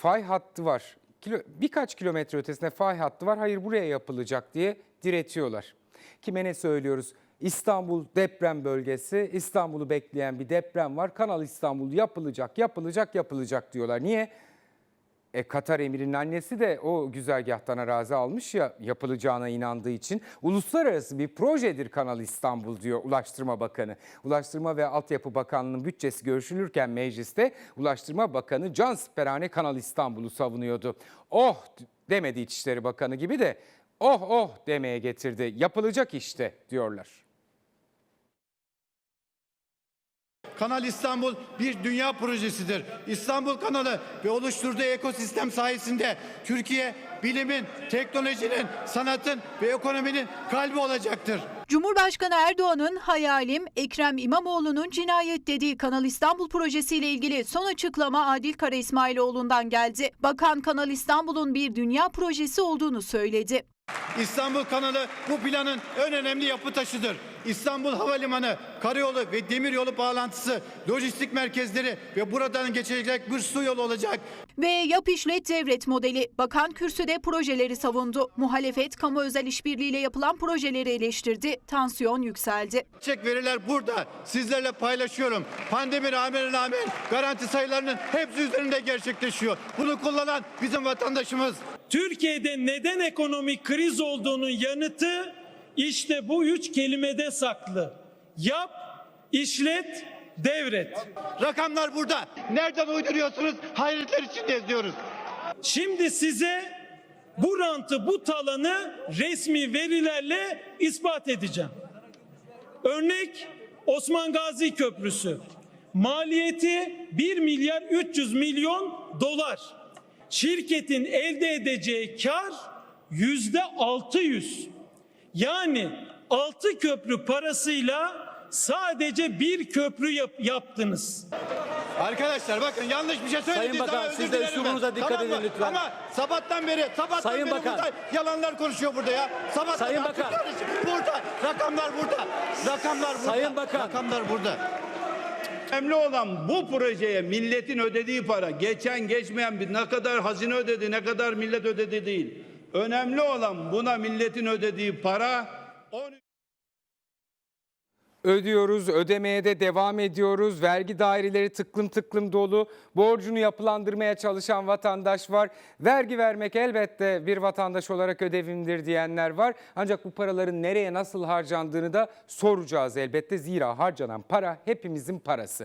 fay hattı var. Kilo, birkaç kilometre ötesinde fay hattı var. Hayır buraya yapılacak diye diretiyorlar. Kime ne söylüyoruz? İstanbul deprem bölgesi, İstanbul'u bekleyen bir deprem var. Kanal İstanbul yapılacak, yapılacak, yapılacak diyorlar. Niye? E, Katar emirinin annesi de o güzergahtan arazi almış ya yapılacağına inandığı için. Uluslararası bir projedir Kanal İstanbul diyor Ulaştırma Bakanı. Ulaştırma ve Altyapı Bakanlığı'nın bütçesi görüşülürken mecliste Ulaştırma Bakanı Can Siperhane Kanal İstanbul'u savunuyordu. Oh demedi İçişleri Bakanı gibi de oh oh demeye getirdi. Yapılacak işte diyorlar. Kanal İstanbul bir dünya projesidir. İstanbul Kanalı ve oluşturduğu ekosistem sayesinde Türkiye bilimin, teknolojinin, sanatın ve ekonominin kalbi olacaktır. Cumhurbaşkanı Erdoğan'ın hayalim Ekrem İmamoğlu'nun cinayet dediği Kanal İstanbul projesiyle ilgili son açıklama Adil Kara İsmailoğlu'ndan geldi. Bakan Kanal İstanbul'un bir dünya projesi olduğunu söyledi. İstanbul Kanalı bu planın en önemli yapı taşıdır. İstanbul Havalimanı, karayolu ve demiryolu bağlantısı, lojistik merkezleri ve buradan geçecek bir su yolu olacak. Ve yap işlet devret modeli. Bakan kürsüde projeleri savundu. Muhalefet kamu özel işbirliğiyle yapılan projeleri eleştirdi. Tansiyon yükseldi. Çek veriler burada. Sizlerle paylaşıyorum. Pandemi rağmen rağmen garanti sayılarının hepsi üzerinde gerçekleşiyor. Bunu kullanan bizim vatandaşımız. Türkiye'de neden ekonomik kriz olduğunun yanıtı işte bu üç kelimede saklı. Yap, işlet, devret. Rakamlar burada. Nereden uyduruyorsunuz? Hayretler içinde diyoruz. Şimdi size bu rantı, bu talanı resmi verilerle ispat edeceğim. Örnek Osman Gazi Köprüsü. Maliyeti 1 milyar 300 milyon dolar. Şirketin elde edeceği kar yüzde 600. Yani 6 köprü parasıyla sadece bir köprü yap- yaptınız. Arkadaşlar bakın yanlış bir şey söylediğiniz Sayın Bakan, siz de üslubunuza dikkat Tamam mı? edin lütfen. Ama sabahtan beri, sabahtan Sayın beri Bakan. burada yalanlar konuşuyor burada ya. Sabahtan Sayın Bakan. Burada, rakamlar burada. Rakamlar burada. Sayın Bakan. Rakamlar burada. Önemli olan bu projeye milletin ödediği para. Geçen geçmeyen bir ne kadar hazine ödedi, ne kadar millet ödedi değil. Önemli olan buna milletin ödediği para 13 Ödüyoruz, ödemeye de devam ediyoruz. Vergi daireleri tıklım tıklım dolu. Borcunu yapılandırmaya çalışan vatandaş var. Vergi vermek elbette bir vatandaş olarak ödevimdir diyenler var. Ancak bu paraların nereye nasıl harcandığını da soracağız elbette. Zira harcanan para hepimizin parası.